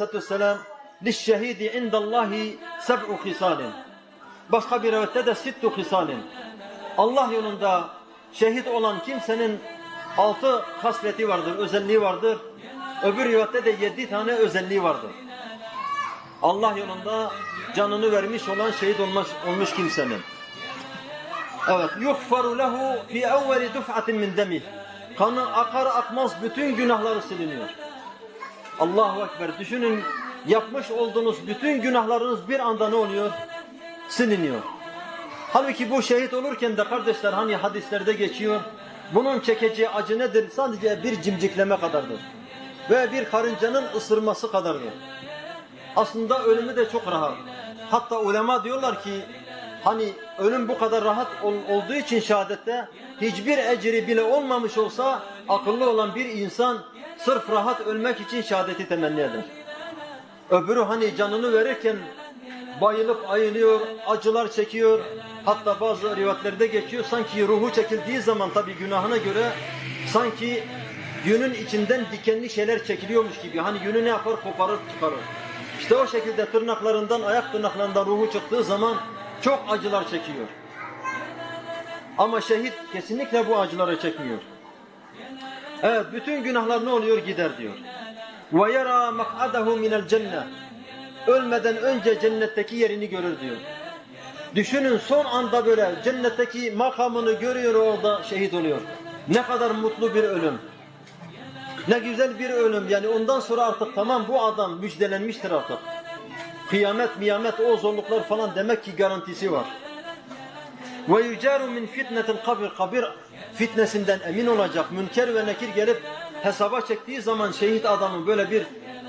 Aleyhisselatü Vesselam Lişşehidi indallahi seb'u hisalin. Başka bir rivayette de sittu hisalin. Allah yolunda şehit olan kimsenin altı hasleti vardır, özelliği vardır. Öbür rivayette de yedi tane özelliği vardır. Allah yolunda canını vermiş olan şehit olmuş, olmuş kimsenin. Evet. Yuhfaru lehu fi evveli duf'atin min demih. Kanı akar akmaz bütün günahları siliniyor. Allahu Ekber. Düşünün yapmış olduğunuz bütün günahlarınız bir anda ne oluyor? Siliniyor. Halbuki bu şehit olurken de kardeşler hani hadislerde geçiyor. Bunun çekeceği acı nedir? Sadece bir cimcikleme kadardır. Ve bir karıncanın ısırması kadardır. Aslında ölümü de çok rahat. Hatta ulema diyorlar ki hani ölüm bu kadar rahat ol- olduğu için şehadette hiçbir ecri bile olmamış olsa akıllı olan bir insan sırf rahat ölmek için şehadeti temenni eder. Öbürü hani canını verirken bayılıp ayılıyor, acılar çekiyor. Hatta bazı rivayetlerde geçiyor sanki ruhu çekildiği zaman tabi günahına göre sanki yünün içinden dikenli şeyler çekiliyormuş gibi. Hani yünü ne yapar koparır çıkarır. İşte o şekilde tırnaklarından, ayak tırnaklarından ruhu çıktığı zaman çok acılar çekiyor. Ama şehit kesinlikle bu acıları çekmiyor. Evet, bütün günahlar ne oluyor? Gider diyor. Ve yara mak'adahu minel cennet. Ölmeden önce cennetteki yerini görür diyor. Düşünün son anda böyle cennetteki makamını görüyor orada şehit oluyor. Ne kadar mutlu bir ölüm. Ne güzel bir ölüm. Yani ondan sonra artık tamam bu adam müjdelenmiştir artık. Kıyamet, miyamet, o zorluklar falan demek ki garantisi var. Ve yucaru min fitnetil kabir. Kabir fitnesinden emin olacak. Münker ve nekir gelip hesaba çektiği zaman şehit adamı böyle bir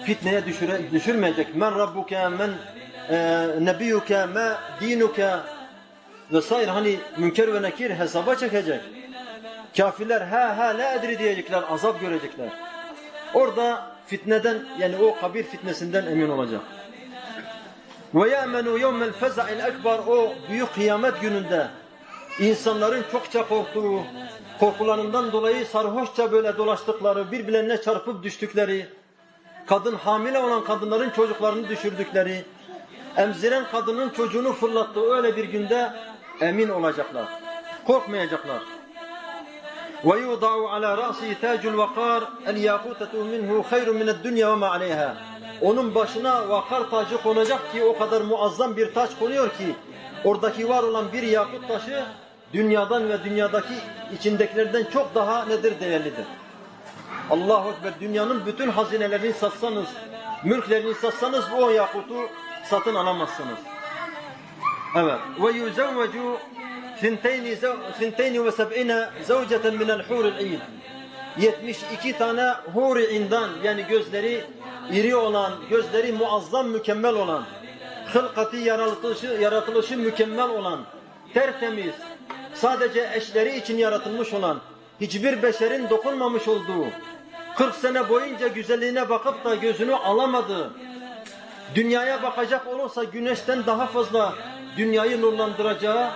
fitneye düşüre, düşürmeyecek. Men rabbuke, men e, nebiyuke, me dinuke vesaire hani münker ve nekir hesaba çekecek. Kafirler ha ha ne edri diyecekler, azap görecekler. Orada fitneden yani o kabir fitnesinden emin olacak. Ve ya'menu yevmel feza'il ekber o büyük kıyamet gününde insanların çokça korktuğu, korkularından dolayı sarhoşça böyle dolaştıkları, birbirlerine çarpıp düştükleri, kadın hamile olan kadınların çocuklarını düşürdükleri, emziren kadının çocuğunu fırlattığı öyle bir günde emin olacaklar. Korkmayacaklar. ويوضع على رأسه تاج الوقار الياقوتة منه خير من الدنيا وما عليها onun başına vakar tacı konacak ki o kadar muazzam bir taç konuyor ki oradaki var olan bir yakut taşı dünyadan ve dünyadaki içindekilerden çok daha nedir değerlidir. Allahu Ekber dünyanın bütün hazinelerini satsanız, mülklerini satsanız o yakutu satın alamazsınız. Evet. Ve yuzevvecu sinteyni ve seb'ine zevceten minel huril in. 72 tane huri indan yani gözleri iri olan, gözleri muazzam mükemmel olan, hılkati yaratılışı, yaratılışı mükemmel olan, tertemiz, sadece eşleri için yaratılmış olan, hiçbir beşerin dokunmamış olduğu, 40 sene boyunca güzelliğine bakıp da gözünü alamadığı, dünyaya bakacak olursa güneşten daha fazla dünyayı nurlandıracağı,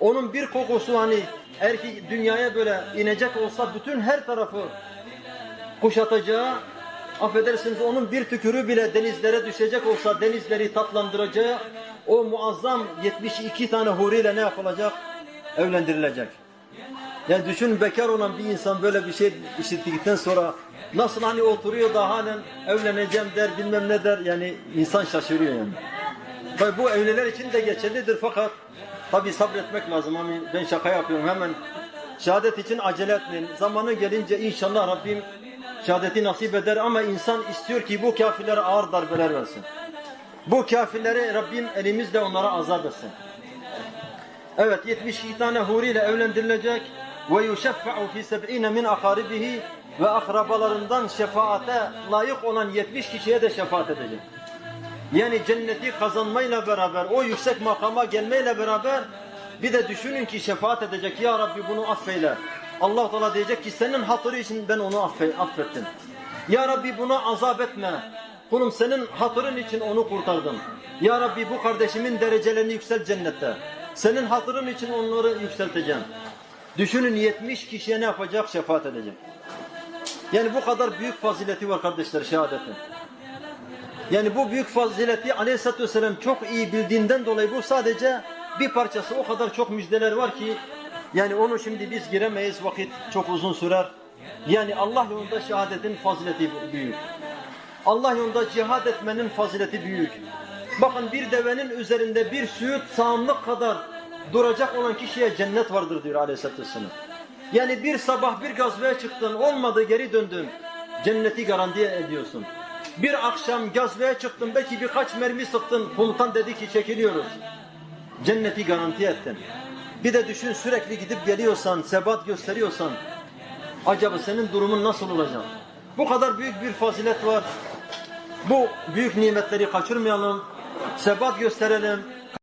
onun bir kokusu hani erkek dünyaya böyle inecek olsa bütün her tarafı kuşatacağı, affedersiniz onun bir tükürü bile denizlere düşecek olsa denizleri tatlandıracağı, o muazzam 72 tane huriyle ne yapılacak? Evlendirilecek. Yani düşün bekar olan bir insan böyle bir şey işittikten sonra nasıl hani oturuyor da halen evleneceğim der bilmem ne der yani insan şaşırıyor yani. Tabi bu evliler için de geçerlidir fakat tabi sabretmek lazım. Hani ben şaka yapıyorum hemen şehadet için acele etmeyin. Zamanı gelince inşallah Rabbim şehadeti nasip eder ama insan istiyor ki bu kafirlere ağır darbeler versin. Bu kafirleri Rabbim elimizle onlara azap etsin. Evet 72 tane huri ile evlendirilecek ve yuşeffa'u fi seb'ine min akaribihi ve akrabalarından şefaate layık olan 70 kişiye de şefaat edecek. Yani cenneti kazanmayla beraber, o yüksek makama gelmeyle beraber bir de düşünün ki şefaat edecek. Ya Rabbi bunu affeyle. Allah Teala diyecek ki senin hatırı için ben onu affe, affettim. Ya Rabbi buna azap etme. Kulum senin hatırın için onu kurtardım. Ya Rabbi bu kardeşimin derecelerini yükselt cennette. Senin hatırın için onları yükselteceğim. Düşünün 70 kişiye ne yapacak? Şefaat edecek. Yani bu kadar büyük fazileti var kardeşler şehadetin. Yani bu büyük fazileti aleyhissalatü vesselam çok iyi bildiğinden dolayı bu sadece bir parçası o kadar çok müjdeler var ki yani onu şimdi biz giremeyiz vakit çok uzun sürer. Yani Allah yolunda şehadetin fazileti büyük. Allah yolunda cihad etmenin fazileti büyük. Bakın bir devenin üzerinde bir süt sağımlık kadar duracak olan kişiye cennet vardır diyor aleyhissalatü vesselam. Yani bir sabah bir gazveye çıktın olmadı geri döndün. Cenneti garanti ediyorsun. Bir akşam gazveye çıktın belki birkaç mermi sıktın komutan dedi ki çekiliyoruz. Cenneti garanti ettin. Bir de düşün sürekli gidip geliyorsan, sebat gösteriyorsan acaba senin durumun nasıl olacak? Bu kadar büyük bir fazilet var. Bu büyük nimetleri kaçırmayalım. Sebat gösterelim.